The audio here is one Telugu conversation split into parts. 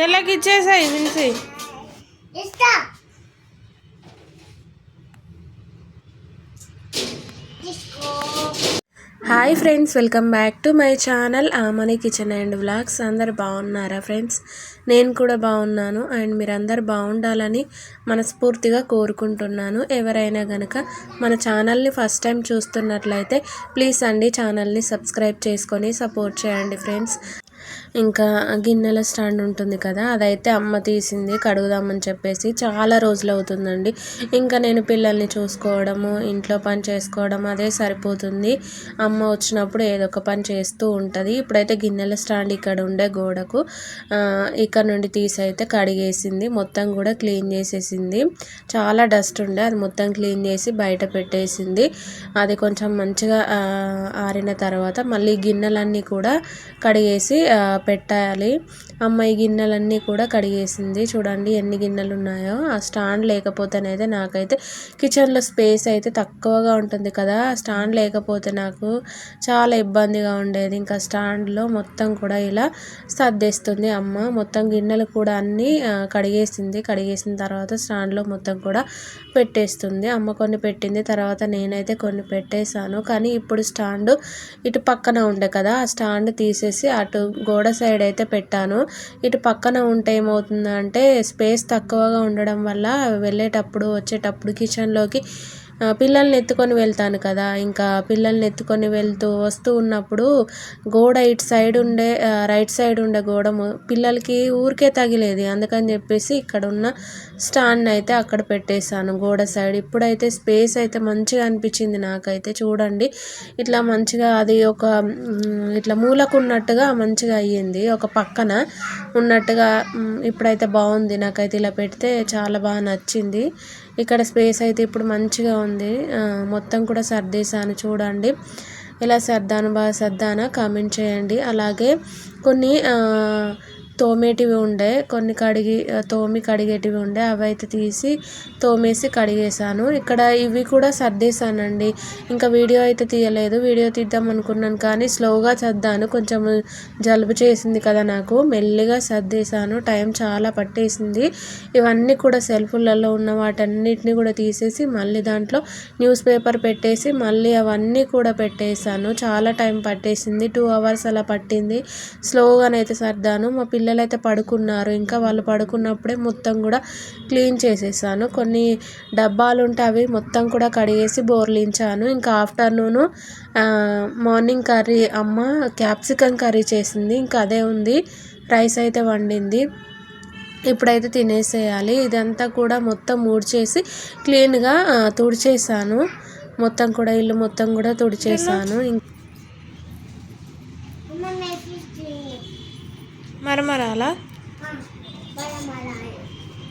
చెల్లకి ఇచ్చేసాయి తీసుకో. Hi friends welcome back to my channel Amani kitchen and vlogs. అందరు బాగున్నారా ఫ్రెండ్స్? నేను కూడా బాగున్నాను అండ్ మీరందరు బాగుండాలని మనస్ఫూర్తిగా కోరుకుంటున్నాను. ఎవరైనా కనుక మన ఛానల్ని ఫస్ట్ టైం చూస్తున్నట్లయితే ప్లీజ్ అండి ఛానల్ని సబ్స్క్రైబ్ చేసుకొని సపోర్ట్ చేయండి ఫ్రెండ్స్. ఇంకా గిన్నెల స్టాండ్ ఉంటుంది కదా అదైతే అమ్మ తీసింది కడుగుదామని చెప్పేసి చాలా రోజులు అవుతుందండి. ఇంకా నేను పిల్లల్ని చూసుకోవడము ఇంట్లో పని చేసుకోవడం అదే సరిపోతుంది. అమ్మ వచ్చినప్పుడు ఏదో ఒక పని చేస్తూ ఉంటుంది. ఇప్పుడైతే గిన్నెల స్టాండ్ ఇక్కడ ఉండే గోడకు ఇక్కడ నుండి తీసి అయితే కడిగేసింది. మొత్తం కూడా క్లీన్ చేసేసింది. చాలా డస్ట్ ఉండే అది మొత్తం క్లీన్ చేసి బయట పెట్టేసింది. అది కొంచెం మంచిగా ఆరిన తర్వాత మళ్ళీ గిన్నెలన్నీ కూడా కడిగేసి పెట్టాలి. అమ్మ ఈ గిన్నెలన్నీ కూడా కడిగేసింది. చూడండి ఎన్ని గిన్నెలు ఉన్నాయో ఆ స్టాండ్ లేకపోతేనైతే నాకైతే కిచెన్లో స్పేస్ అయితే తక్కువగా ఉంటుంది కదా. ఆ స్టాండ్ లేకపోతే నాకు చాలా ఇబ్బందిగా ఉండేది. ఇంకా స్టాండ్లో మొత్తం కూడా ఇలా సర్దేస్తుంది అమ్మ. మొత్తం గిన్నెలు కూడా అన్నీ కడిగేసింది. కడిగేసిన తర్వాత స్టాండ్లో మొత్తం కూడా పెట్టేస్తుంది. అమ్మ కొన్ని పెట్టింది. తర్వాత నేనైతే కొన్ని పెట్టేశాను. కానీ ఇప్పుడు స్టాండ్ ఇటు పక్కన ఉండే కదా. ఆ స్టాండ్ తీసేసి అటు గోడ సైడ్ అయితే పెట్టాను. ఇటు పక్కన ఉంటే ఏమవుతుందంటే స్పేస్ తక్కువగా ఉండడం వల్ల వెళ్ళేటప్పుడు వచ్చేటప్పుడు కిచెన్లోకి పిల్లల్ని ఎత్తుకొని వెళ్తాను కదా. ఇంకా పిల్లల్ని ఎత్తుకొని వెళ్తూ వస్తూ ఉన్నప్పుడు గోడ ఇటు సైడ్ ఉండే రైట్ సైడ్ ఉండే గోడ పిల్లలకి ఊరికే తగిలేది. అందుకని చెప్పేసి ఇక్కడ ఉన్న స్టాండ్ అయితే అక్కడ పెట్టేశాను. గోడ సైడ్ ఇప్పుడైతే స్పేస్ అయితే మంచిగా అనిపించింది నాకైతే. చూడండి ఇట్లా మంచిగా అది ఒక ఇట్లా మూలకు ఉన్నట్టుగా మంచిగా అయ్యింది. ఒక పక్కన ఉన్నట్టుగా ఇప్పుడైతే బాగుంది. నాకైతే ఇలా పెడితే చాలా బాగా నచ్చింది. ఇక్కడ స్పేస్ అయితే ఇప్పుడు మంచిగా ఉంది ఉంది. మొత్తం కూడా సర్దేశాను. చూడండి. ఇలా సర్దాను బాగా సర్దానా కామెంట్ చేయండి. అలాగే కొన్ని తోమేటివి ఉండే కొన్ని కడిగి తోమి కడిగేటివి ఉండే అవి అయితే తీసి తోమేసి కడిగేశాను. ఇక్కడ ఇవి కూడా సర్దేశానండి. ఇంకా వీడియో అయితే తీయలేదు. వీడియో తీద్దాం అనుకున్నాను కానీ స్లోగా సర్దాను. కొంచెం జలుబు చేసింది కదా నాకు. మెల్లిగా సర్దేశాను. టైం చాలా పట్టేసింది. ఇవన్నీ కూడా సెల్ఫ్లలో ఉన్న వాటన్నిటిని కూడా తీసేసి మళ్ళీ దాంట్లో న్యూస్ పేపర్ పెట్టేసి మళ్ళీ అవన్నీ కూడా పెట్టేశాను. చాలా టైం పట్టేసింది. టూ అవర్స్ అలా పట్టింది. స్లోగానైతే సర్దాను. మా పిల్ల పిల్లలు అయితే పడుకున్నారు. ఇంకా వాళ్ళు పడుకున్నప్పుడే మొత్తం కూడా క్లీన్ చేసేసాను. కొన్ని డబ్బాలు ఉంటే అవి మొత్తం కూడా కడిగేసి బోర్లించాను. ఇంకా ఆఫ్టర్నూను మార్నింగ్ కర్రీ అమ్మ క్యాప్సికమ్ కర్రీ చేసింది. ఇంకా అదే ఉంది. రైస్ అయితే వండింది. ఇప్పుడైతే తినేసేయాలి. ఇదంతా కూడా మొత్తం ఊడ్చేసి క్లీన్గా తుడిచేసాను. మొత్తం కూడా ఇల్లు మొత్తం కూడా తుడిచేసాను. ఇంకా మరమరాలా?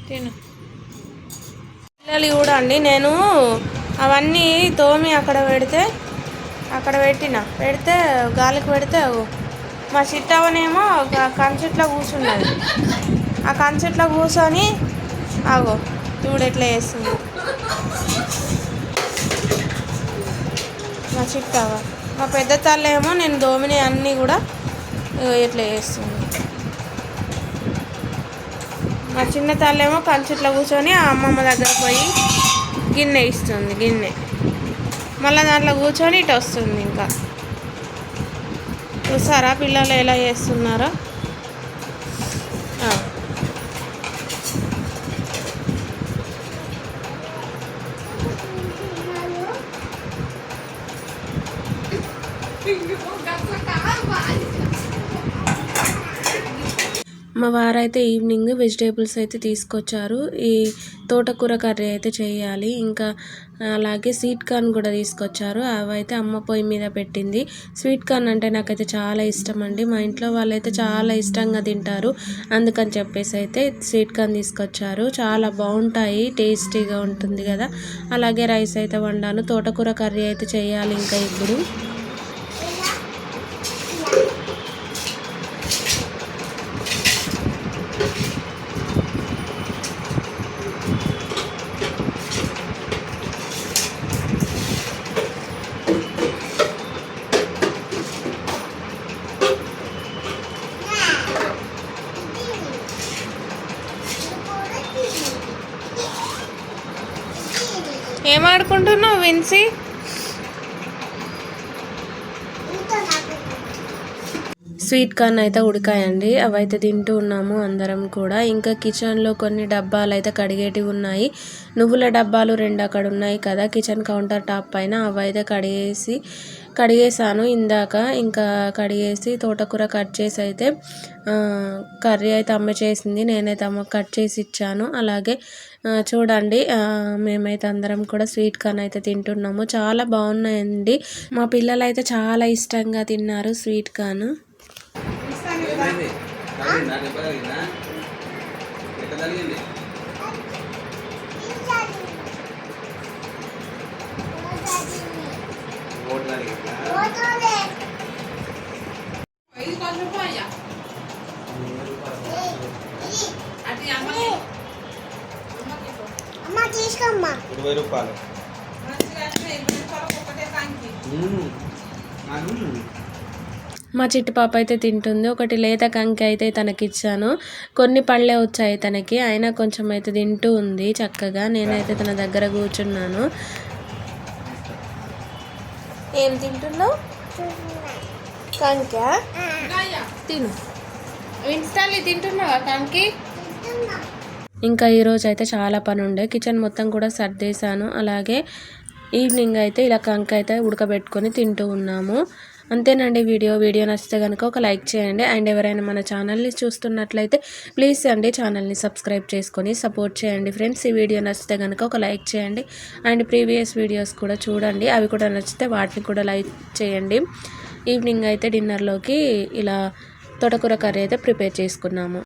తిను. పిల్లలు చూడండి నేను అవన్నీ తోమి అక్కడ పెడితే అక్కడ పెట్టిన. పెడితే గాలికి పెడితే అగో మా చిట్టవనేమో ఒక కంచెట్లో కూర్చున్నది. ఆ కంచెట్లో కూర్చొని ఆగో చూడు ఎట్లా చేస్తుంది. మా చిట్టవ మా పెద్ద తల్లేమో నేను దోమిని అన్నీ కూడా ఇట్లా చేస్తుంది. మా చిన్న తల్లేమో కంచిట్లో కూర్చొని ఆ అమ్మమ్మ దగ్గర పోయి గిన్నె ఇస్తుంది గిన్నె. మళ్ళీ దాంట్లో కూర్చొని ఇటు వస్తుంది ఇంకా. చూసారా పిల్లలు ఎలా చేస్తున్నారో? ఆ. మా వారైతే ఈవినింగ్ వెజిటేబుల్స్ అయితే తీసుకొచ్చారు. ఈ తోటకూర కర్రీ అయితే చేయాలి. ఇంకా అలాగే స్వీట్ కార్న్ కూడా తీసుకొచ్చారు. అవి అయితే అమ్మ పొయ్యి మీద పెట్టింది. స్వీట్ కార్న్ అంటే నాకైతే చాలా ఇష్టం అండి. మా ఇంట్లో వాళ్ళైతే చాలా ఇష్టంగా తింటారు. అందుకని చెప్పేసి అయితే స్వీట్ కార్న్ తీసుకొచ్చారు. చాలా బాగుంటాయి. టేస్టీగా ఉంటుంది కదా. అలాగే రైస్ అయితే వండాను. తోటకూర కర్రీ అయితే చేయాలి ఇంకా ఇప్పుడు. ఏం ఆడుకుంటున్నావు విన్సీ ఇంకా నాకు స్వీట్ కార్న్ అయితే ఉడికాయండి. అవి అయితే తింటూ ఉన్నాము అందరం కూడా. ఇంకా కిచెన్లో కొన్ని డబ్బాలు అయితే కడిగేటివి ఉన్నాయి. నువ్వుల డబ్బాలు రెండు అక్కడ ఉన్నాయి కదా కిచెన్ కౌంటర్ టాప్ పైన. అవి అయితే కడిగేసి కడిగేసాను ఇందాక. ఇంకా కడిగేసి తోటకూర కట్ చేసి అయితే కర్రీ అయితే అమ్మ చేసింది. నేనైతే అమ్మ కట్ చేసి ఇచ్చాను. అలాగే చూడండి మేమైతే అందరం కూడా స్వీట్ కార్న్ అయితే తింటున్నాము. చాలా బాగున్నాయండి. మా పిల్లలు అయితే చాలా ఇష్టంగా తిన్నారు స్వీట్ కార్న్. తీసుకోమ్మా ఇరవై రూపాయలు. మ్మ్. మా చిట్టి పాప అయితే తింటుంది. ఒకటి లేత కంకి అయితే తనకి ఇచ్చాను కొన్ని పళ్ళే వచ్చాయి తనకి. అయినా కొంచెం అయితే తింటూ ఉంది చక్కగా. నేనైతే తన దగ్గర కూర్చున్నాను. ఏం తింటున్నావు? కంకా? తిను. ఇన్స్టాల్ తింటున్నావా కంకి? ఇంకా ఈరోజు అయితే చాలా పని ఉండే. కిచెన్ మొత్తం కూడా సర్దేశాను. అలాగే ఈవినింగ్ అయితే ఇలా కంక అయితే ఉడకబెట్టుకొని తింటూ ఉన్నాము. అంతేనండి వీడియో. వీడియో నచ్చితే కనుక ఒక లైక్ చేయండి. అండ్ ఎవరైనా మన ఛానల్ని చూస్తున్నట్లయితే ప్లీజ్ అండి ఛానల్ని సబ్స్క్రైబ్ చేసుకొని సపోర్ట్ చేయండి ఫ్రెండ్స్. ఈ వీడియో నచ్చితే కనుక ఒక లైక్ చేయండి. అండ్ ప్రీవియస్ వీడియోస్ కూడా చూడండి. అవి కూడా నచ్చితే వాటిని కూడా లైక్ చేయండి. ఈవినింగ్ అయితే డిన్నర్లోకి ఇలా తోటకూర కర్రీ అయితే ప్రిపేర్ చేసుకున్నాము.